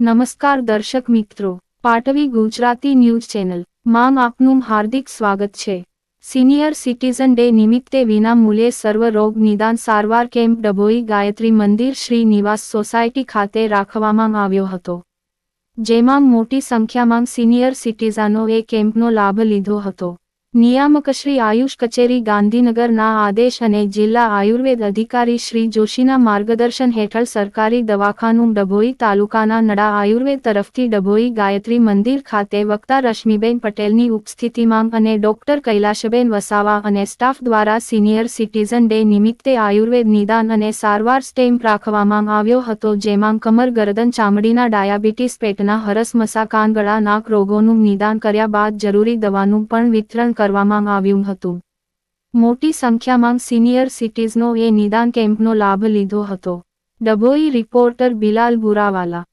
નમસ્કાર દર્શક મિત્રો, પાટવી ગુજરાતી ન્યૂઝ ચેનલ. માં આપનું હાર્દિક સ્વાગત છે. સિનિયર સિટીઝન ડે નિમિત્તે વિના મૂલ્યે સર્વ રોગ નિદાન સારવાર કેમ્પ ડભોઈ ગાયત્રી મંદિર શ્રી નિવાસ સોસાયટી ખાતે રાખવામાં આવ્યો હતો. જેમાં મોટી સંખ્યામાં સિનિયર સિટીઝનોએ કેમ્પનો લાભ લીધો હતો. નિયામક શ્રી આયુષ કચેરી ગાંધીનગરના આદેશ અને જિલ્લા આયુર્વેદ અધિકારી શ્રી જોશીના માર્ગદર્શન હેઠળ સરકારી દવાખાનું ડભોઈ તાલુકાના નડા આયુર્વેદ તરફથી ડભોઈ ગાયત્રી મંદિર ખાતે વક્તા રશ્મિબેન પટેલની ઉપસ્થિતિમાં અને ડોક્ટર કૈલાશબેન વસાવા અને સ્ટાફ દ્વારા સિનિયર સિટીઝન ડે નિમિત્તે આયુર્વેદ નિદાન અને સારવાર સ્ટેમ્પ રાખવામાં આવ્યો હતો, જેમાં કમર ગરદન ચામડીના ડાયાબિટીસ પેટના હરસ મસા કાનગળા નાક રોગોનું નિદાન કર્યા બાદ જરૂરી દવાનું પણ વિતરણ કરવામાં આવ્યું હતું. મોટી સંખ્યામાં સિનિયર સિટીઝનો એ નિદાન કેમ્પનો લાભ લીધો હતો. ડભોઈ રિપોર્ટર બિલાલ બુરાવાલા